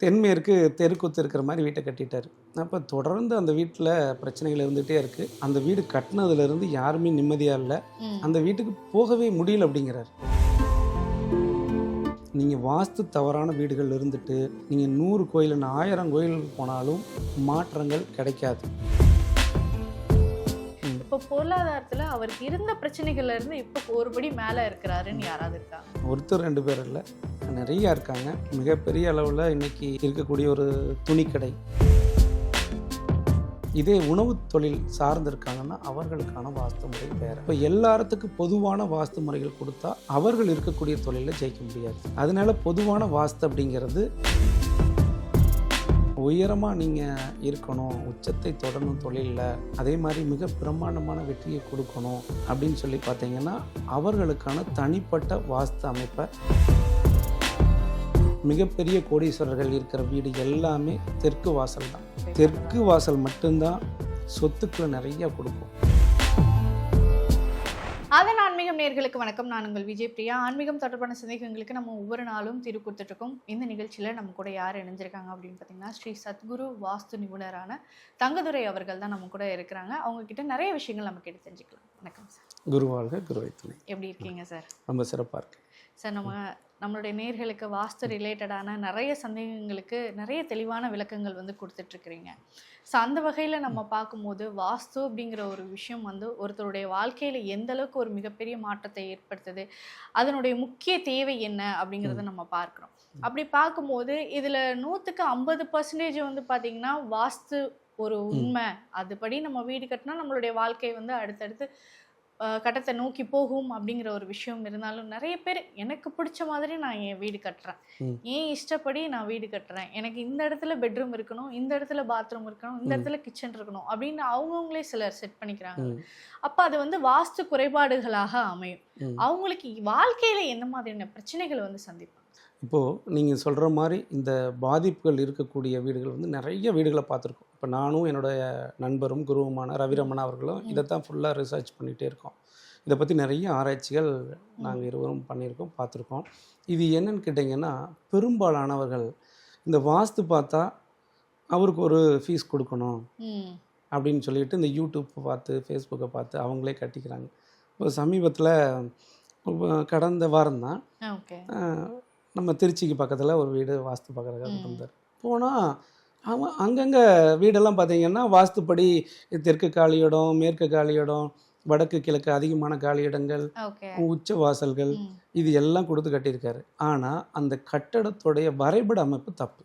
தென்மேற்கு தெருக்கூத்து இருக்கிற மாதிரி வீட்டை கட்டிட்டார். அப்போ தொடர்ந்து அந்த வீட்டில் பிரச்சனைகள் இருந்துகிட்டே இருக்குது அந்த வீடு கட்டினதுலேருந்து யாருமே நிம்மதியாக இல்லை. அந்த வீட்டுக்கு போகவே முடியல அப்படிங்கிறார். நீங்கள் வாஸ்து தவறான வீடுகள் இருந்துட்டு நீங்கள் நூறு கோயில் ஆயிரம் கோயிலுக்கு போனாலும் மாற்றங்கள் கிடைக்காது. இப்போ பொருளாதாரத்தில் அவருக்கு இருந்த பிரச்சனைகள்ல இருந்து இப்போ ஒருபடி மேலே இருக்கிறாருன்னு யாராவது இருக்காங்க ஒருத்தர் ரெண்டு பேர் இல்லை. நிறையா இருக்காங்க. மிகப்பெரிய அளவில் இன்னைக்கு இருக்கக்கூடிய ஒரு துணிக்கடை. இதே உணவு தொழில் சார்ந்திருக்காங்கன்னா அவர்களுக்கான வாஸ்து முறை வேறு. இப்போ எல்லாத்துக்கும் பொதுவான வாஸ்து முறைகள் கொடுத்தா அவர்கள் இருக்கக்கூடிய தொழிலில் ஜெயிக்க முடியாது. அதனால பொதுவான வாஸ்து அப்படிங்கிறது உயரமாக நீங்கள் இருக்கணும் உச்சத்தை தொடரணும் தொழிலில் அதே மாதிரி மிக பிரம்மாண்டமான வெற்றியை கொடுக்கணும் அப்படின்னு சொல்லி பார்த்தீங்கன்னா அவர்களுக்கான தனிப்பட்ட வாஸ்து அமைப்பை மிகப்பெரிய கோடீஸ்வரர்கள் இருக்கிற வீடு எல்லாமே தெற்கு வாசல் தான். தெற்கு வாசல் மட்டும்தான் சொத்துக்களை நிறைய கொடுக்கும். அதனால் ஆன்மீகம் நேர்களுக்கு வணக்கம். நான் உங்கள் விஜய் பிரியா. ஆன்மீகம் தொடர்பான சந்தேகங்களுக்கு நம்ம ஒவ்வொரு நாளும் தீர்வு கொடுத்துட்டு இருக்கோம் இந்த நிகழ்ச்சியில நம்ம கூட யார் இணைஞ்சிருக்காங்க அப்படின்னு பார்த்தீங்கன்னா ஸ்ரீ சத்குரு வாஸ்து நிபுணரான தங்கதுரை அவர்கள் தான் நம்ம கூட இருக்கிறாங்க. அவங்க கிட்ட நிறைய விஷயங்கள் நம்ம கேட்டு தெரிஞ்சுக்கலாம். வணக்கம் சார். குருவாழ்க குருவை துணை. எப்படி இருக்கீங்க சார்? ரொம்ப சிறப்பாக இருக்கு. சார் நம்ம நம்மளுடைய நேர்களுக்கு வாஸ்து ரிலேட்டடான நிறைய சந்தேகங்களுக்கு நிறைய தெளிவான விளக்கங்கள் வந்து கொடுத்துட்ருக்குறீங்க. ஸோ அந்த வகையில் நம்ம பார்க்கும்போது வாஸ்து அப்படிங்கிற ஒரு விஷயம் வந்து ஒருத்தருடைய வாழ்க்கையில் எந்த அளவுக்கு ஒரு மிகப்பெரிய மாற்றத்தை ஏற்படுத்துது. அதனுடைய முக்கிய தேவை என்ன அப்படிங்கிறத நம்ம பார்க்குறோம். அப்படி பார்க்கும்போது இதில் நூற்றுக்கு ஐம்பது பர்சன்டேஜ் வந்து பார்த்திங்கன்னா வாஸ்து ஒரு உண்மை. அதுபடி நம்ம வீடு கட்டினா நம்மளுடைய வாழ்க்கை வந்து அடுத்தடுத்து கட்டத்தை நோக்கி போகும் அப்படிங்கிற ஒரு விஷயம் இருந்தாலும் நிறைய பேர் எனக்கு பிடிச்ச மாதிரி நான் என் வீடு கட்டுறேன். ஏன் இஷ்டப்படி நான் வீடு கட்டுறேன் எனக்கு இந்த இடத்துல பெட்ரூம் இருக்கணும் இந்த இடத்துல பாத்ரூம் இருக்கணும் இந்த. இடத்துல கிச்சன் இருக்கணும் அப்படின்னு அவங்கவுங்களே சிலர் செட் பண்ணிக்கிறாங்க அப்போ அது வந்து வாஸ்து குறைபாடுகளாக அமையும். அவங்களுக்கு வாழ்க்கையில எந்த மாதிரியான பிரச்சனைகள் வந்து சந்திப்பாங்க இப்போது நீங்கள் சொல்கிற மாதிரி இந்த பாதிப்புகள் இருக்கக்கூடிய வீடுகள் வந்து நிறைய வீடுகளை பார்த்துருக்கோம். இப்போ நானும் என்னுடைய நண்பரும் குருவுமான ரவிரமணா அவர்களும். இதை தான் ஃபுல்லாக ரிசர்ச் பண்ணிகிட்டே இருக்கோம். இதை பற்றி நிறைய ஆராய்ச்சிகள் நாங்கள் இருவரும் பண்ணியிருக்கோம் பார்த்துருக்கோம். இது என்னன்னு கேட்டிங்கன்னா பெரும்பாலானவர்கள் இந்த வாஸ்து பார்த்தா அவருக்கு ஒரு ஃபீஸ் கொடுக்கணும் அப்படின்னு சொல்லிட்டு இந்த யூடியூப் பார்த்து ஃபேஸ்புக்கை பார்த்து அவங்களே கட்டிக்கிறாங்க. இப்போ சமீபத்தில் கடந்த வாரம் தான் நம்ம திருச்சிக்கு பக்கத்தில் ஒரு வீடு வாஸ்து பார்க்குறதுக்காக. இருந்தார் போனால் அவன் அங்கங்கே வீடெல்லாம் பார்த்தீங்கன்னா வாஸ்துப்படி தெற்கு காலியிடம் மேற்கு காலியிடம் வடக்கு கிழக்கு அதிகமான காலியிடங்கள் உச்ச வாசல்கள் இது எல்லாம் கொடுத்து கட்டியிருக்காரு. ஆனால் அந்த கட்டடத்துடைய வரைபட அமைப்பு தப்பு.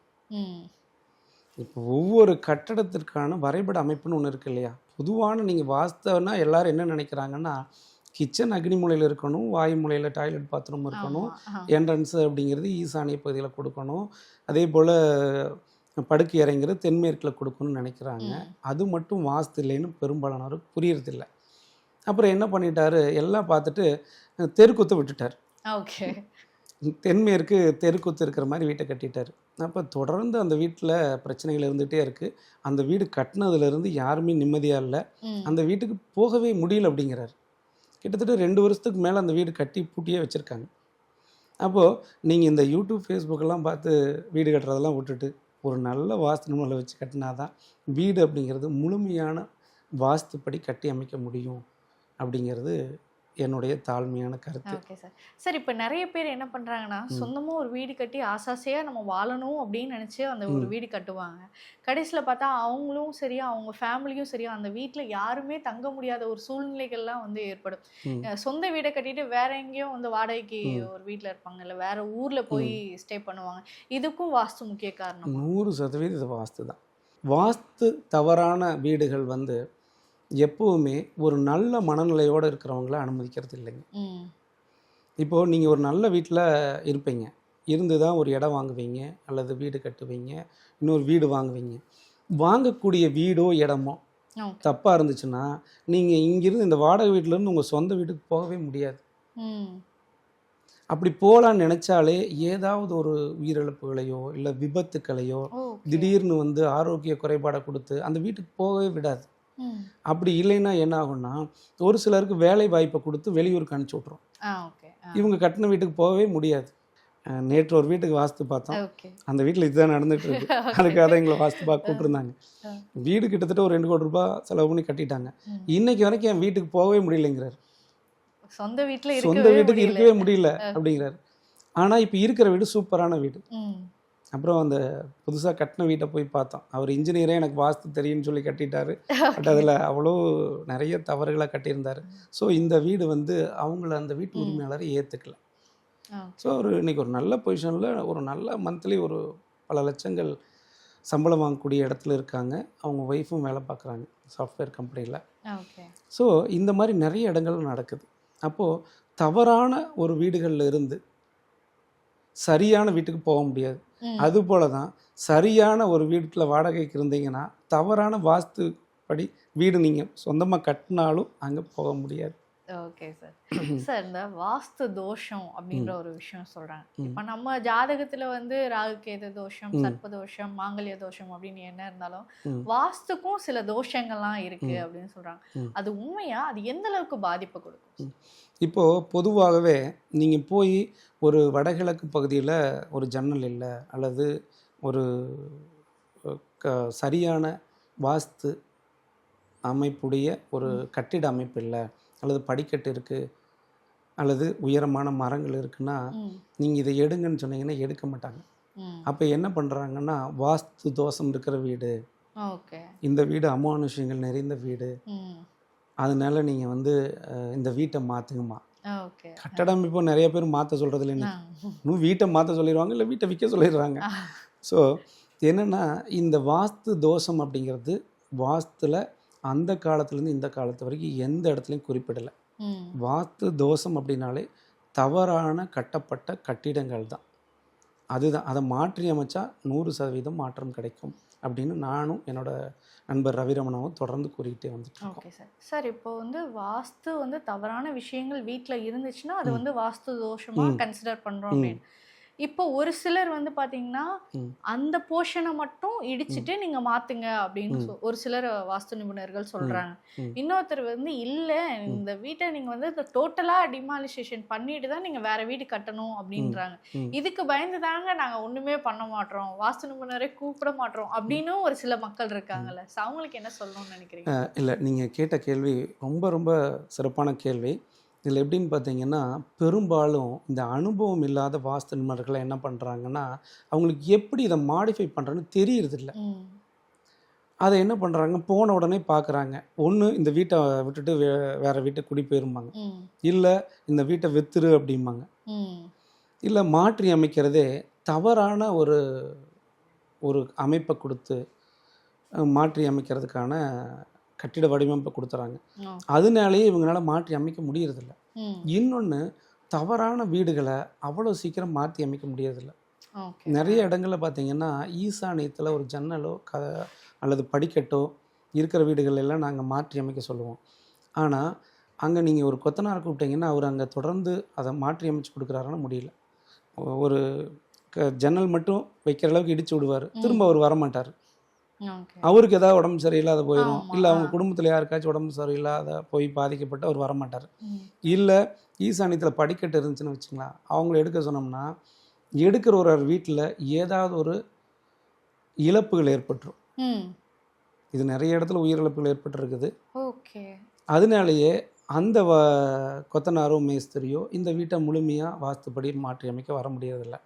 இப்போ ஒவ்வொரு கட்டடத்திற்கான வரைபட அமைப்புன்னு ஒன்று இருக்கு இல்லையா? பொதுவான நீங்கள் வாஸ்தவனா எல்லாரும் என்ன நினைக்கிறாங்கன்னா கிச்சன் அக்னி மூலையில் இருக்கணும் வாயு மூலையில் டாய்லெட் பாத்ரூம் இருக்கணும். என்ட்ரன்ஸு அப்படிங்கிறது ஈசானிய பகுதியில் கொடுக்கணும். அதே போல் படுக்கை இறங்கிறது தென்மேற்கில் கொடுக்கணும்னு நினைக்கிறாங்க. அது மட்டும் வாஸ்து இல்லைன்னு பெரும்பாலானவருக்கு புரியறதில்ல. அப்புறம் என்ன பண்ணிட்டாரு? எல்லாம் பார்த்துட்டு தெருக்குத்து விட்டுட்டார். ஓகே. தென்மேற்கு தெருக்குத்து இருக்கிற மாதிரி வீட்டை கட்டிட்டார். அப்போ தொடர்ந்து அந்த வீட்டில் பிரச்சனைகள் இருந்துகிட்டே இருக்குது அந்த வீடு கட்டினதுலேருந்து யாருமே நிம்மதியாக இல்லை. அந்த வீட்டுக்கு போகவே முடியல அப்படிங்கிறார். கிட்டத்தட்ட ரெண்டு வருஷத்துக்கு மேலே அந்த வீடு கட்டி பூட்டியே வச்சுருக்காங்க. அப்போது நீங்கள் இந்த யூடியூப் ஃபேஸ்புக்கெல்லாம் பார்த்து வீடு கட்டுறதெல்லாம் விட்டுட்டு ஒரு நல்ல வாஸ்து நூலை வச்சு கட்டினாதான் வீடு அப்படிங்கிறது முழுமையான வாஸ்துப்படி கட்டி அமைக்க முடியும் அப்படிங்கிறது என்னுடைய தாழ்மையான கருத்து. ஓகே சார் சார் இப்போ நிறைய பேர் என்ன பண்றாங்கன்னா ம். சொந்தமா ஒரு வீடு கட்டி ஆசாசையா நம்ம வாழணும் அப்படின்னு நினைச்சு அந்த ஒரு. வீடு கட்டுவாங்க. கடைசியில் பார்த்தா அவங்களும் சரியா அவங்க ஃபேமிலியும் சரியா அந்த வீட்டில் யாருமே தங்க முடியாத ஒரு சூழ்நிலைகள்லாம் வந்து ஏற்படும். சொந்த வீடை கட்டிட்டு வேற எங்கேயும் வந்து வாடகைக்கு. ஒரு வீட்டில் இருப்பாங்க. இல்லை வேற ஊர்ல போய் ஸ்டே பண்ணுவாங்க. இதுக்கும் வாஸ்து முக்கிய காரணம்? நூறு சதவீதம் வாஸ்து தான். வாஸ்து தவறான வீடுகள் வந்து எப்போவுமே ஒரு நல்ல மனநிலையோடு இருக்கிறவங்கள அனுமதிக்கிறது இல்லைங்க. இப்போது நீங்கள் ஒரு நல்ல வீட்டில் இருப்பீங்க. இருந்து தான் ஒரு இடம் வாங்குவீங்க அல்லது வீடு கட்டுவீங்க இன்னொரு வீடு வாங்குவீங்க. வாங்கக்கூடிய வீடோ இடமோ தப்பாக இருந்துச்சுன்னா நீங்கள் இங்கிருந்து இந்த வாடகை வீட்டிலேருந்து உங்கள் சொந்த வீட்டுக்கு போகவே முடியாது. அப்படி போகலான்னு நினச்சாலே ஏதாவது ஒரு உயிரிழப்புகளையோ இல்லை விபத்துக்களையோ திடீர்னு வந்து ஆரோக்கிய குறைபாடை கொடுத்து அந்த வீட்டுக்கு போகவே விடாது. அப்படி இல்லைன்னா என்ன ஆகும்னா ஒரு சிலருக்கு வேலை வாய்ப்பை கொடுத்து வெளியூருக்கு அனுப்பிச்சி ஆ இவங்க கட்டின வீட்டுக்கு போகவே முடியாது. நேற்று ஒரு வீட்டுக்கு வாஸ்து பார்த்தோம். அந்த வீட்டில் இதுதான் நடந்துட்டு இருக்கு அதுக்காக தான் எங்களை வாஸ்து பார்க்க கூப்பிட்டுருந்தாங்க. வீடு கிட்டத்தட்ட ஒரு ரெண்டு கோடி ரூபாய் செலவு பண்ணி கட்டிட்டாங்க. இன்னைக்கு வரைக்கும் என் வீட்டுக்கு போகவே முடியலைங்கிறார். சொந்த வீட்ல சொந்த வீட்டுக்கு இருக்கவே முடியல அப்படிங்கிறார். ஆனால் இப்போ இருக்கிற வீடு சூப்பரான வீடு. அப்புறம் அந்த புதுசாக கட்டின வீட்டை போய் பார்த்தோம். அவர் இன்ஜினியரே எனக்கு வாஸ்து தெரியும்னு சொல்லி கட்டிட்டாரு. பட் அதில் அவ்வளோ நிறைய தவறுகளை கட்டியிருந்தார். ஸோ இந்த வீடு வந்து அவங்கள அந்த வீட்டு. உரிமையாளரை ஏற்றுக்கல ஸோ ஒரு இன்னைக்கு ஒரு நல்ல பொசிஷனில் ஒரு நல்ல மந்த்லி ஒரு பல லட்சங்கள் சம்பளம் வாங்கக்கூடிய இடத்துல இருக்காங்க. அவங்க ஒய்ஃபும் வேலை பார்க்குறாங்க. சாஃப்ட்வேர் கம்பெனியில் ஸோ இந்த மாதிரி நிறைய இடங்கள் நடக்குது. அப்போது தவறான ஒரு வீடுகளில் இருந்து சரியான வீட்டுக்கு போக முடியாது. அதுபோல தான் சரியான ஒரு வீட்டில் வாடகைக்கு இருந்தீங்கன்னா தவறான வாஸ்து படி வீடு நீங்கள் சொந்தமாக கட்டினாலும் அங்கே போக முடியாது ஓகே சார் சார் இந்த வாஸ்து தோஷம் அப்படின்ற ஒரு விஷயம் சொல்றாங்க ம். இப்போ நம்ம ஜாதகத்துல வந்து ராகு கேது தோஷம். சர்ப்ப தோஷம் மாங்கல்ய தோஷம் அப்படின்னு என்ன இருந்தாலும். வாஸ்துக்கும் சில தோஷங்கள்லாம் இருக்கு ம். அப்படின்னு சொல்றாங்க ம். அது உண்மையா அது எந்த அளவுக்கு பாதிப்பை கொடுக்கும் இப்போது பொதுவாகவே நீங்கள் போய் ஒரு வடகிழக்கு பகுதியில் ஒரு ஜன்னல் இல்லை அல்லது ஒரு க சரியான வாஸ்து அமைப்புடைய ஒரு கட்டிட அமைப்பு இல்லை அல்லது படிக்கட்டு இருக்குது அல்லது உயரமான மரங்கள் இருக்குன்னா. நீங்கள் இதை எடுங்கன்னு சொன்னீங்கன்னா எடுக்க மாட்டாங்க. அப்போ என்ன பண்ணுறாங்கன்னா வாஸ்து தோஷம் இருக்கிற வீடு இந்த வீடு அமானுஷ்யங்கள் நிறைந்த வீடு. அதனால நீங்கள் வந்து இந்த வீட்டை மாற்றுங்கம்மா ஓகே. கட்டட அமைப்பு நிறைய பேர் மாற்ற சொல்கிறது இல்லை ஆ. இன்னும் வீட்டை மாற்ற சொல்லிடுவாங்க இல்லை வீட்டை விற்க சொல்லிடுறாங்க. ஸோ என்னென்னா இந்த வாஸ்து தோஷம் அப்படிங்கிறது வாஸ்துல அந்த காலத்துலேருந்து இந்த காலத்து வரைக்கும் எந்த இடத்துலையும் குறிப்பிடலை. வாஸ்து தோஷம் அப்படின்னாலே தவறான கட்டப்பட்ட கட்டிடங்கள் தான். அதுதான். அதை மாற்றி அமைச்சா நூறு சதவீதம் மாற்றம் கிடைக்கும். அப்படின்னு நானும் என்னோட நண்பர் ரவிரமணாவும் தொடர்ந்து கூறிக்கிட்டே வந்துட்டு ஓகே சார் சார் இப்போ வந்து வாஸ்து வந்து தவறான விஷயங்கள் வீட்ல இருந்துச்சுன்னா அது. வந்து வாஸ்து தோஷமா ம். கன்சிடர் பண்றோம் ம். அப்படின்னு இப்போ ஒரு சிலர் வந்து பாத்தீங்கன்னா. அந்த போர்ஷனை மட்டும் இடிச்சிட்டு நீங்க மாத்துங்க அப்படின்னு ஒரு சிலர் வாஸ்து நிபுணர்கள் சொல்றாங்க. இன்னொருத்தர் வந்து இல்ல இந்த வீட்டை நீங்க வந்து டோட்டலா டிமாலிசேஷன் பண்ணிட்டு தான் நீங்க வேற வீடு கட்டணும் அப்படின்றாங்க. இதுக்கு பயந்து தாங்க நாங்க ஒண்ணுமே பண்ண மாட்டோம் வாஸ்து நிபுணரை கூப்பிட மாட்டோம் அப்படின்னு ஒரு சில மக்கள் இருக்காங்கல்ல. அவங்களுக்கு என்ன சொல்லணும்னு நினைக்கிறீங்க? இல்லை நீங்கள் கேட்ட கேள்வி ரொம்ப ரொம்ப சிறப்பான கேள்வி. இதில் எப்படின்னு பார்த்தீங்கன்னா பெரும்பாலும் இந்த அனுபவம் இல்லாத வாஸ்து நிபுணர்கள் என்ன பண்ணுறாங்கன்னா அவங்களுக்கு எப்படி இதை மாடிஃபை பண்ணுறேன்னு தெரியறதில்ல. அதை என்ன பண்ணுறாங்க போன உடனே பார்க்குறாங்க ஒன்று இந்த வீட்டை விட்டுட்டு வே வேறு வீட்டை குடி போயிருப்பாங்க ம். இல்லை இந்த வீட்டை வித்துரு அப்படிம்பாங்க. இல்லை மாற்றி அமைக்கிறதே தவறான ஒரு ஒரு அமைப்பை கொடுத்து மாற்றி அமைக்கிறதுக்கான கட்டிட வடிவமைப்பை கொடுத்துறாங்க. அதனாலேயே இவங்களால மாற்றி அமைக்க முடியறதில்ல. இன்னொன்று தவறான வீடுகளை அவ்வளோ சீக்கிரம் மாற்றி அமைக்க முடியறதில்ல. நிறைய இடங்களில் பார்த்தீங்கன்னா ஈசானியத்தில் ஒரு ஜன்னலோ க அல்லது படிக்கட்டோ இருக்கிற வீடுகள் எல்லாம் நாங்கள் மாற்றி அமைக்க சொல்லுவோம். ஆனால் அங்கே நீங்கள் ஒரு கொத்தனார் கூப்பிட்டீங்கன்னா அவர் அங்கே தொடர்ந்து அதை மாற்றி அமைச்சு கொடுக்குறாருன்னு முடியல. ஒரு க ஜன்னல் மட்டும் வைக்கிற அளவுக்கு இடிச்சு விடுவார். திரும்ப அவர் வரமாட்டார். அவருக்கு ஏதாவது உடம்பு சரியில்லாத போயிடும் இல்லை அவங்க. குடும்பத்தில் யாருக்காச்சும் உடம்பு சரியில்லாத போய் பாதிக்கப்பட்டு அவர் வரமாட்டார். இல்லை ஈசானியத்தில் படிக்கட்டு இருந்துச்சுன்னு வச்சுங்களேன் அவங்கள எடுக்க சொன்னோம்னா எடுக்கிற ஒரு வீட்டில் ஏதாவது ஒரு இழப்புகள் ஏற்பட்டுரும். இது நிறைய இடத்துல உயிரிழப்புகள் ஏற்பட்டிருக்குது ஓகே அதனாலேயே அந்த வ கொத்தனாரோ மேஸ்திரியோ இந்த வீட்டை முழுமையாக வாஸ்துப்படி மாற்றி அமைக்க வர முடியறதில்ல.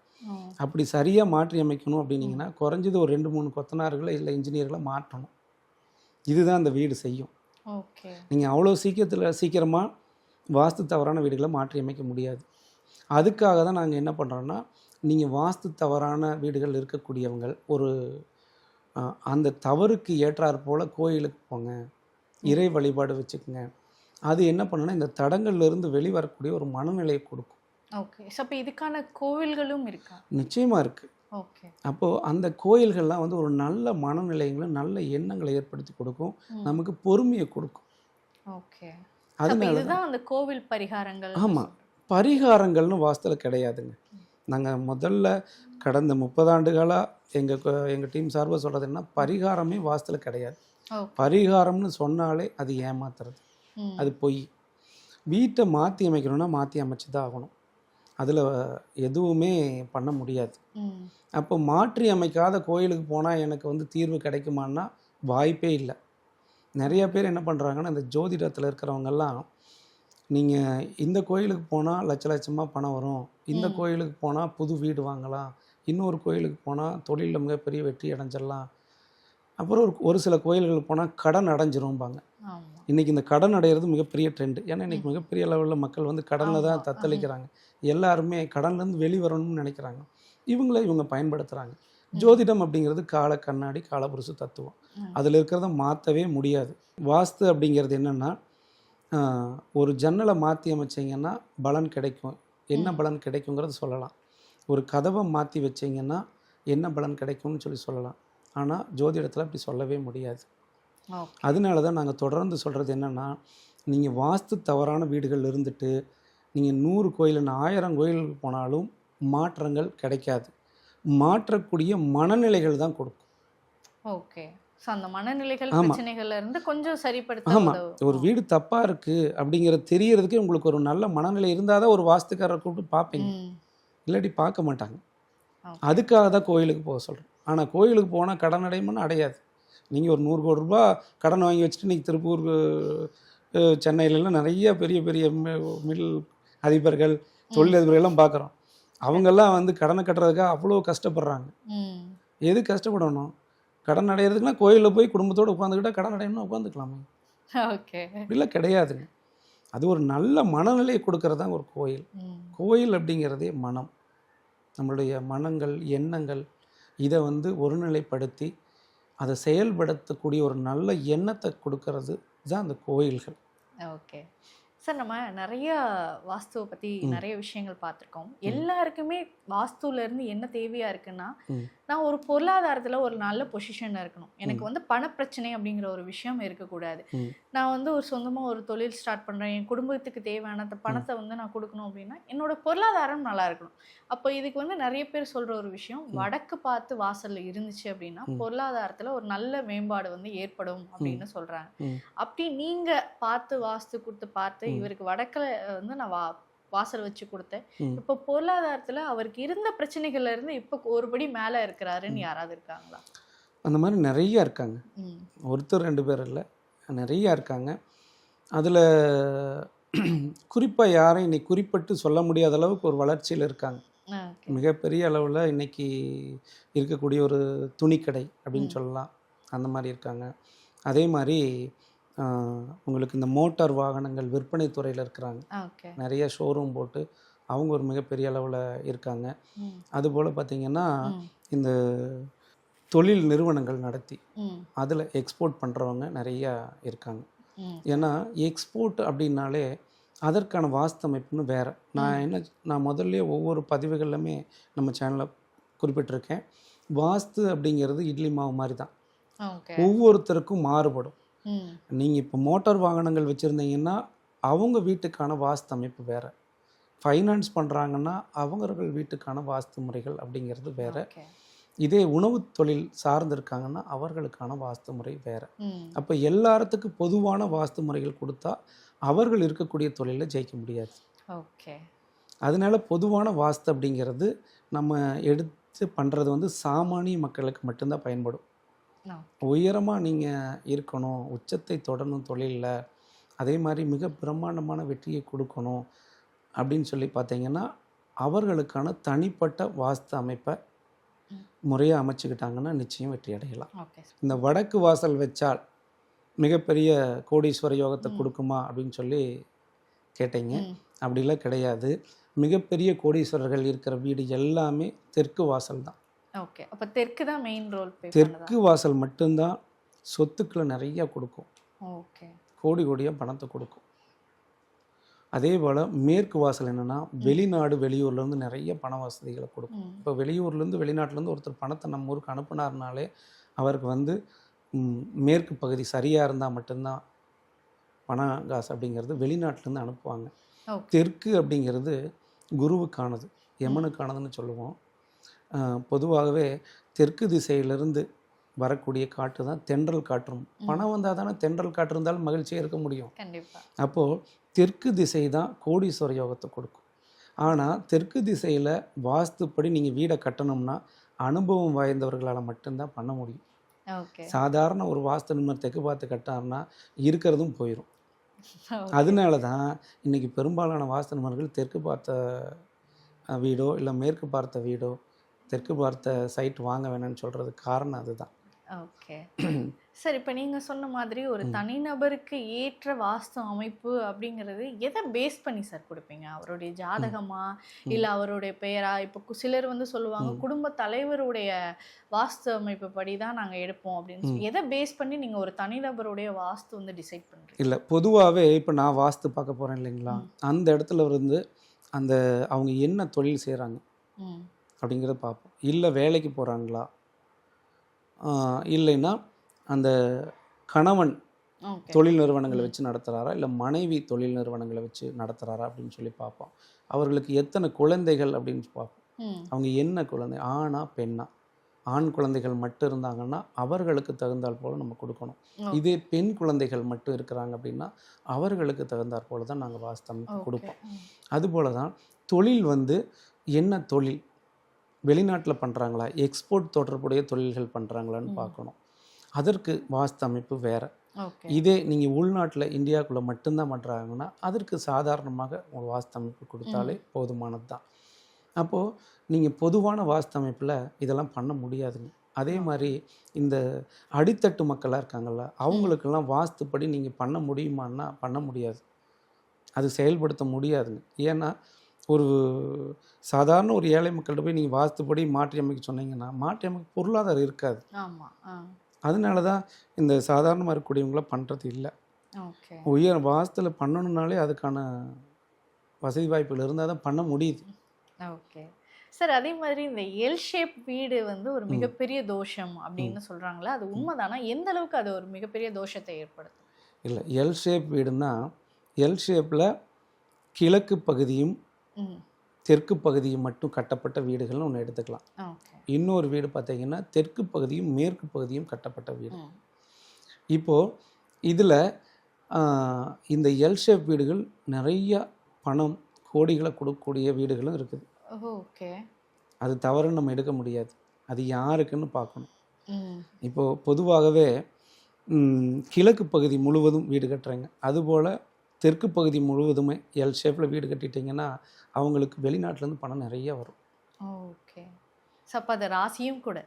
அப்படி சரியாக மாற்றி அமைக்கணும் அப்படின்னீங்கன்னா குறைஞ்சது ஒரு ரெண்டு மூணு கொத்தனார்களை இல்லை இன்ஜினியர்களை மாற்றணும். இதுதான் அந்த வீடு செய்யும். நீங்கள் அவ்வளோ சீக்கிரத்தில் சீக்கிரமாக வாஸ்து தவறான வீடுகளை மாற்றி அமைக்க முடியாது. அதுக்காக தான் நாங்கள் என்ன பண்ணுறோன்னா நீங்கள் வாஸ்து தவறான வீடுகள் இருக்கக்கூடியவங்க ஒரு அந்த தவறுக்கு ஏற்றாற் போல் கோயிலுக்கு போங்க. இறை வழிபாடு வச்சுக்கோங்க. அது என்ன பண்ணுன்னா இந்த தடங்கள்ல இருந்து வெளிவரக்கூடிய ஒரு மனநிலையை கொடுக்கும். ஓகே. ஸோ அப்போ இதுக்கான கோவில்களும் இருக்கா? நிச்சயமாக இருக்குது ஓகே. அப்போது அந்த கோயில்கள்லாம் வந்து ஒரு நல்ல மனநிலைகளை நல்ல எண்ணங்களை ஏற்படுத்தி கொடுக்கும் நமக்கு பொறுமையை கொடுக்கும். ஓகே. அதனால இதுதான் அந்த கோவில் பரிகாரங்கள். ஆமா. பரிகாரங்கள்னு வாஸ்துல கிடையாதுங்க. நாங்கள் முதல்ல கடந்த முப்பது ஆண்டுகளாக எங்கள் எங்கள் டீம் சார்பாக சொல்கிறது என்ன பரிகாரமே வாஸ்துல கிடையாது. பரிகாரம்னு சொன்னாலே அது ஏமாத்துறது. அது பொய். வீட்டை மாற்றி அமைக்கணும்னா மாற்றி அமைச்சு தான் ஆகணும். அதில் எதுவுமே பண்ண முடியாது. அப்போ மாற்றி அமைக்காத கோயிலுக்கு போனால் எனக்கு வந்து தீர்வு கிடைக்குமான்னா வாய்ப்பே இல்லை. நிறைய பேர் என்ன பண்ணுறாங்கன்னா இந்த ஜோதிடத்தில் இருக்கிறவங்கெல்லாம் நீங்கள் இந்த கோயிலுக்கு போனால் லட்ச லட்சமாக பணம் வரும். இந்த. கோயிலுக்கு போனால் புது வீடு வாங்கலாம். இன்னொரு கோயிலுக்கு போனால் தொழிலில் மிகப்பெரிய வெற்றி அடைஞ்சிடலாம். அப்புறம் ஒரு ஒரு சில கோயில்களுக்கு போனால் கடன் அடைஞ்சிரும்பாங்க. இன்றைக்கி இந்த கடன் அடையிறது மிகப்பெரிய ட்ரெண்டு ஏன்னா இன்றைக்கி மிகப்பெரிய லெவலில் மக்கள் வந்து கடனில் தான் தத்தளிக்கிறாங்க. எல்லாருமே கடன்லேருந்து வெளி வரணும்னு நினைக்கிறாங்க. இவங்கள இவங்க பயன்படுத்துகிறாங்க ஜோதிடம் அப்படிங்கிறது கால கண்ணாடி காலபுருஷ தத்துவம். அதில் இருக்கிறத மாற்றவே முடியாது. வாஸ்து அப்படிங்கிறது என்னென்னா ஒரு ஜன்னலை மாற்றி அமைச்சிங்கன்னா பலன் கிடைக்கும். என்ன. பலன் கிடைக்குங்கிறது சொல்லலாம். ஒரு கதவை மாற்றி வச்சிங்கன்னா என்ன பலன் கிடைக்கும்னு சொல்லி சொல்லலாம். ஆனால் ஜோதிடத்தில் அப்படி சொல்லவே முடியாது. அதனால தான் நாங்கள் தொடர்ந்து சொல்கிறது என்னென்னா நீங்கள் வாஸ்து தவறான வீடுகள் இருந்துட்டு நீங்கள் நூறு கோயில் ஆயிரம் கோயிலுக்கு போனாலும் மாற்றங்கள் கிடைக்காது. மாற்றக்கூடிய மனநிலைகள் தான் கொடுக்கும். ஓகே. ஸோ அந்த மனநிலைகள். பிரச்சனைகள்ல இருந்து கொஞ்சம் சரிப்படுத்த ஆமாம். ஒரு வீடு தப்பாக இருக்குது அப்படிங்கிறது தெரியறதுக்கே உங்களுக்கு ஒரு நல்ல மனநிலை இருந்தால் தான் ஒரு வாஸ்துக்காரரை கூப்பிட்டு பார்ப்பீங்க. இல்லாட்டி பார்க்க மாட்டாங்க. அதுக்காக தான் கோயிலுக்கு போக சொல்கிறேன் ஆனால் கோயிலுக்கு போனால் கடன் அடையுமான்னு அடையாது. நீங்கள் ஒரு நூறு கோடி ரூபாய் கடன் வாங்கி வச்சுட்டு நீங்கள் திருப்பூர் சென்னையிலலாம் நிறைய பெரிய பெரிய மில் அதிபர்கள் தொழிலதிபர்கள்லாம் பார்க்குறோம் அவங்கெல்லாம் வந்து கடனை கட்டுறதுக்காக அவ்வளோ கஷ்டப்படுறாங்க. எது கஷ்டப்படணும்? கடன் அடையிறதுக்குன்னா கோயிலில் போய் குடும்பத்தோடு உட்காந்துக்கிட்டா கடன் அடையணும்னா உட்காந்துக்கலாமே. ஓகே. அப்படிலாம் கிடையாதுங்க அது ஒரு நல்ல மனநிலையை கொடுக்கறது தான் ஒரு கோயில். கோயில் அப்படிங்கிறதே மனம். நம்மளுடைய மனங்கள் எண்ணங்கள் இதை வந்து ஒருநிலைப்படுத்தி அதை செயல்படுத்தக்கூடிய ஒரு நல்ல எண்ணத்தை கொடுக்கறது தான் அந்த கோயில்கள் ஓகே சார் நம்ம நிறைய வாஸ்துவை ம். நிறைய விஷயங்கள் பார்த்துருக்கோம் எல்லாருக்குமே வாஸ்துல இருந்து என்ன தேவையா இருக்குன்னா. நான் ஒரு பொருளாதாரத்துல ஒரு நல்ல பொசிஷன்ல இருக்கணும். எனக்கு வந்து பணப்பிரச்சனை அப்படிங்கிற ஒரு விஷயம் இருக்கக்கூடாது. நான் வந்து ஒரு சொந்தமா ஒரு தொழில் ஸ்டார்ட் பண்றேன். என் குடும்பத்துக்கு தேவையான பணத்தை வந்து நான் கொடுக்கணும் அப்படின்னா என்னோட பொருளாதாரம் நல்லா இருக்கணும். அப்போ இதுக்கு வந்து நிறைய பேர் சொல்ற ஒரு விஷயம் வடக்கு பார்த்து வாசல்ல இருந்துச்சு அப்படின்னா. பொருளாதாரத்துல ஒரு நல்ல மேம்பாடு வந்து ஏற்படும் அப்படின்னு சொல்றாங்க. ம். அப்படி நீங்க பார்த்து வாஸ்து கொடுத்து பார்த்து. இவருக்கு வடக்குல வந்து நான் வா வாசல் வச்சு கொடுத்தேன். இப்போ பொருளாதாரத்துல அவருக்கு இருந்த பிரச்சனைகள்ல இருந்து இப்போ ஒருபடி மேல இருக்கிறாருன்னு யாராவது இருக்காங்களா? அந்த மாதிரி நிறைய இருக்காங்க. ஒருத்தர் ரெண்டு பேர் இல்லை. நிறைய இருக்காங்க. அதில் குறிப்பாக யாரையும் இன்னைக்கு குறிப்பிட்டு சொல்ல முடியாத அளவுக்கு ஒரு வளர்ச்சியில் இருக்காங்க. மிகப்பெரிய அளவில் இன்னைக்கு இருக்கக்கூடிய ஒரு துணிக்கடை அப்படின்னு. சொல்லலாம். அந்த மாதிரி இருக்காங்க. அதே மாதிரி உங்களுக்கு இந்த மோட்டார் வாகனங்கள் விற்பனை துறையில் இருக்கிறாங்க. நிறைய ஷோரூம் போட்டு அவங்க ஒரு மிகப்பெரிய அளவில் இருக்காங்க. அதுபோல் பார்த்தீங்கன்னா இந்த தொழில் நிறுவனங்கள் நடத்தி அதில் எக்ஸ்போர்ட் பண்ணுறவங்க நிறையா இருக்காங்க. ஏன்னா எக்ஸ்போர்ட் அப்படின்னாலே அதற்கான வாஸ்து அமைப்புன்னு வேறு. நான் என்ன நான் முதல்ல ஒவ்வொரு பதிவுகள்லையுமே நம்ம சேனலில் குறிப்பிட்டிருக்கேன். வாஸ்து அப்படிங்கிறது இட்லி மாவு மாதிரி தான் ஒவ்வொருத்தருக்கும் மாறுபடும். நீங்கள் இப்போ மோட்டார் வாகனங்கள் வச்சுருந்தீங்கன்னா அவங்க வீட்டுக்கான வாஸ்து அமைப்பு வேறு. ஃபைனான்ஸ் பண்ணுறாங்கன்னா அவங்கர்கள் வீட்டுக்கான வாஸ்து முறைகள் அப்படிங்கிறது வேறு. இதே உணவு தொழில் சார்ந்து இருக்காங்கன்னா அவர்களுக்கான வாஸ்து முறை வேறு. அப்போ எல்லாத்துக்கும் பொதுவான வாஸ்து முறைகள் கொடுத்தா அவர்கள் இருக்கக்கூடிய தொழிலில் ஜெயிக்க முடியாது. ஓகே. அதனால பொதுவான வாஸ்து அப்படிங்கிறது நம்ம எடுத்து பண்ணுறது வந்து சாமானிய மக்களுக்கு மட்டும்தான் பயன்படும். உயரமாக நீங்கள் இருக்கணும் உச்சத்தை தொடரணும் தொழிலில். அதே மாதிரி மிக பிரம்மாண்டமான வெற்றியை கொடுக்கணும் அப்படின்னு சொல்லி பார்த்தீங்கன்னா அவர்களுக்கான தனிப்பட்ட வாஸ்து அமைப்பை. முறையாக அமைச்சுக்கிட்டாங்கன்னா நிச்சயம் வெற்றி அடையலாம். இந்த வடக்கு வாசல் வச்சால் மிகப்பெரிய கோடீஸ்வர யோகத்தை. கொடுக்குமா அப்படின்னு சொல்லி கேட்டீங்க. அப்படிலாம் கிடையாது. மிகப்பெரிய கோடீஸ்வரர்கள் இருக்கிற வீடு எல்லாமே தெற்கு வாசல் தான். ஓகே. அப்ப தெற்கு தான் மெயின் ரோல் தெற்கு வாசல் மட்டும்தான் சொத்துக்களை நிறைய கொடுக்கும். ஓகே. கோடி கோடியாக பணத்தை கொடுக்கும். அதே போல் மேற்கு வாசல் என்னென்னா வெளிநாடு வெளியூர்லேருந்து நிறைய பண வசதிகளை கொடுக்கும். இப்போ வெளியூர்லேருந்து வெளிநாட்டிலேருந்து ஒருத்தர் பணத்தை நம்ம ஊருக்கு அனுப்புனாருனாலே அவருக்கு வந்து மேற்கு பகுதி சரியாக இருந்தால் மட்டும்தான் பண காசு அப்படிங்கிறது வெளிநாட்டிலேருந்து அனுப்புவாங்க. தெற்கு அப்படிங்கிறது குருவுக்கானது யமனுக்கானதுன்னு சொல்லுவோம். பொதுவாகவே தெற்கு திசையிலிருந்து வரக்கூடிய காற்று தான் தென்றல் காற்றும். பணம் வந்தால் தானே தென்றல் காற்று இருந்தாலும் மகிழ்ச்சியாக இருக்க முடியும். அப்போது தெற்கு திசை தான் கோடீஸ்வர யோகத்தை கொடுக்கும். ஆனால் தெற்கு திசையில் வாஸ்துப்படி நீங்கள் வீடை கட்டணும்னா அனுபவம் வாய்ந்தவர்களால் மட்டும்தான் பண்ண முடியும். சாதாரண ஒரு வாஸ்து நிம்மர் தெற்கு பார்த்து கட்டாருன்னா இருக்கிறதும் போயிடும் அதனால தான் இன்றைக்கி பெரும்பாலான வாஸ்து நிபுணர்கள் தெற்கு பார்த்த வீடோ இல்லை மேற்கு பார்த்த வீடோ தெற்கு பார்த்த சைட் வாங்க வேணும்னு சொல்கிறதுக்கு காரணம் அதுதான். ஓகே சார் இப்போ நீங்க சொன்ன மாதிரி ஒரு தனிநபருக்கு ஏற்ற வாஸ்து அமைப்பு அப்படிங்கிறது எதை பேஸ் பண்ணி சார் கொடுப்பீங்க? அவருடைய ஜாதகமா? இல்ல அவருடைய பெயரா? இப்போ சிலர் வந்து சொல்லுவாங்க குடும்ப தலைவருடைய வாஸ்து அமைப்பு படி தான் நாங்க எடுப்போம் அப்படின்னு சொல்லி. எதை பேஸ் பண்ணி நீங்க ஒரு தனிநபருடைய வாஸ்து வந்து டிசைட் பண்றீங்க? இல்லை பொதுவாகவே இப்போ நான் வாஸ்து பார்க்க போகிறேன் இல்லைங்களா? அந்த இடத்துல இருந்து அந்த அவங்க என்ன தொழில் செய்கிறாங்க ம். அப்படிங்கிறத பார்ப்போம். இல்லை வேலைக்கு போகிறாங்களா இல்லைன்னா அந்த கணவன் தொழில் நிறுவனங்களை வச்சு நடத்துகிறாரா இல்லை மனைவி தொழில் நிறுவனங்களை வச்சு நடத்துகிறாரா அப்படின்னு சொல்லி பார்ப்போம். அவர்களுக்கு எத்தனை குழந்தைகள் அப்படின்னு பார்ப்போம். அவங்க என்ன குழந்தை? ஆணா பெண்ணா? ஆண் குழந்தைகள் மட்டும் இருந்தாங்கன்னா அவர்களுக்கு தகுந்தாற் போல் நம்ம கொடுக்கணும். இதே பெண் குழந்தைகள் மட்டும் இருக்கிறாங்க அப்படின்னா அவர்களுக்கு தகுந்தாற் போல தான் நாங்கள் வாஸ்தம் கொடுப்போம். அதுபோல தான் தொழில் வந்து என்ன தொழில்? வெளிநாட்டில் பண்ணுறாங்களா எக்ஸ்போர்ட் தொடர்புடைய தொழில்கள் பண்ணுறாங்களான்னு பார்க்கணும். அதற்கு வாஸ்து அமைப்பு வேறு. இதே நீங்கள் உள்நாட்டில் இந்தியாவுக்குள்ளே மட்டும்தான் பண்ணுறாங்கன்னா அதற்கு சாதாரணமாக ஒரு வாஸ்து அமைப்பு கொடுத்தாலே போதுமானது தான் அப்போது நீங்கள் பொதுவான வாஸ்து அமைப்பில் இதெல்லாம் பண்ண முடியாதுங்க. அதே மாதிரி இந்த அடித்தட்டு மக்களாக இருக்காங்கல்ல அவங்களுக்கெல்லாம் வாஸ்துப்படி நீங்கள் பண்ண முடியுமான்னா பண்ண முடியாது. அது செயல்படுத்த முடியாதுங்க. ஏன்னா ஒரு சாதாரண ஒரு ஏழை மக்கள்கிட்ட போய் நீங்கள் வாஸ்துப்படி மாற்றி அமைக்க சொன்னீங்கன்னா மாற்றி அமைக்க பொருளாதாரம் இருக்காது. அதனால தான் இந்த சாதாரணமாக இருக்கக்கூடியவங்கள பண்ணுறது இல்லை. ஓகே. உயர் வாஸ்துல பண்ணணும்னாலே அதுக்கான வசதி வாய்ப்புகள் இருந்தால் தான் பண்ண முடியுது. ஓகே. சார் அதே மாதிரி இந்த எல் ஷேப் வீடு வந்து ஒரு மிகப்பெரிய தோஷம் அப்படின்னு சொல்றாங்களா? அது உண்மைதானா? எந்த அளவுக்கு அது ஒரு மிகப்பெரிய தோஷத்தை ஏற்படுத்தும்? இல்லை எல் ஷேப் வீடுனா எல் ஷேப்பில் கிழக்கு பகுதியும் தெற்கு பகுதியும் மட்டும் கட்டப்பட்ட வீடுகள்னு ஒன்று எடுத்துக்கலாம். இன்னொரு வீடு பார்த்தீங்கன்னா தெற்கு பகுதியும் மேற்கு பகுதியும் கட்டப்பட்ட வீடு. இப்போது இதில் இந்த எல் ஷேப் வீடுகள் நிறைய பணம் கோடிகளை கொடுக்கக்கூடிய வீடுகளும் இருக்குது. ஓகே. அது தவறுன்னு நம்ம எடுக்க முடியாது. அது யாருக்குன்னு பார்க்கணும். இப்போது பொதுவாகவே கிழக்கு பகுதி முழுவதும் வீடு கட்டுறாங்க. அதுபோல் தெற்கு பகுதி முழுவதுமே எல் ஷேப்பில் வீடு கட்டிட்டிங்கன்னா அவங்களுக்கு வெளிநாட்டிலேருந்து பணம் நிறைய வரும். ஓகே. ஸோ அப்போ அது ராசியும் கூட.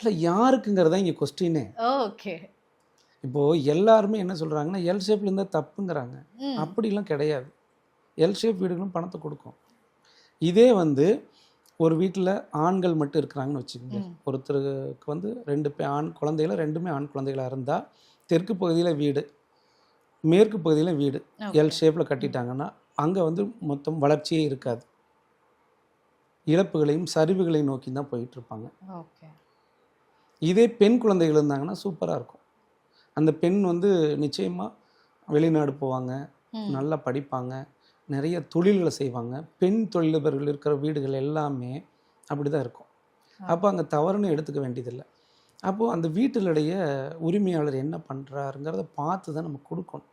இல்லை யாருக்குங்கிறதா இங்கே கொஸ்டினே ஓகே. இப்போது எல்லாருமே என்ன சொல்கிறாங்கன்னா எல் ஷேப்பில் இருந்தால் தப்புங்கிறாங்க. அப்படிலாம் கிடையாது. எல் ஷேப் வீடுகளும் பணத்தை கொடுக்கும். இதே வந்து ஒரு வீட்டில் ஆண்கள் மட்டும் இருக்கிறாங்கன்னு வச்சுக்கோங்க. ஒருத்தருக்கு வந்து ரெண்டு பே ஆண் குழந்தைகள ரெண்டுமே ஆண் குழந்தைகளாக இருந்தால் தெற்கு பகுதியில் வீடு மேற்கு பகுதியில் வீடு. எல் ஷேப்பில் கட்டிட்டாங்கன்னா அங்கே வந்து மொத்தம் வளர்ச்சியே இருக்காது. இழப்புகளையும் சரிவுகளையும் நோக்கி தான் போயிட்டு இருப்பாங்க ஓகே. இதே பெண் குழந்தைகள் இருந்தாங்கன்னா சூப்பராக இருக்கும். அந்த பெண் வந்து நிச்சயமாக வெளிநாடு போவாங்க நல்லா படிப்பாங்க நிறைய தொழில்களை செய்வாங்க. பெண் தொழிலதிபர்கள் இருக்கிற வீடுகள் எல்லாமே அப்படி தான் இருக்கும் அப்போ அங்கே தவறுன்னு எடுத்துக்க வேண்டியதில்லை. அப்போது அந்த வீட்டிலுடைய உரிமையாளர் என்ன பண்ணுறாருங்கிறத பார்த்து தான் நம்ம கொடுக்கணும்.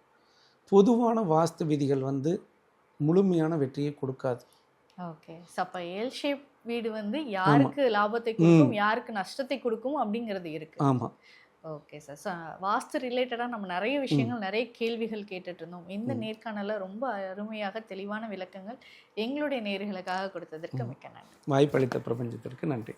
பொதுவான வாஸ்து விதிகள் வந்து முழுமையான வெற்றியை கொடுக்காது. ஓகே. அப்போ எல் ஷேப் வீடு வந்து யாருக்கு லாபத்தை கொடுக்கும் யாருக்கு நஷ்டத்தை கொடுக்கும் அப்படிங்கிறது இருக்கு. ஆமாம் ஓகே சார் ஸோ வாஸ்து ரிலேட்டடாக நம்ம நிறைய விஷயங்கள் நிறைய கேள்விகள் கேட்டுட்டு இருந்தோம். இந்த நேர்காணலில் ரொம்ப அருமையாக தெளிவான விளக்கங்கள் எங்களுடைய நேர்களுக்காக கொடுத்ததற்கு மிக்க நன்றி. வாய்ப்பளித்த பிரபஞ்சத்திற்கு நன்றி.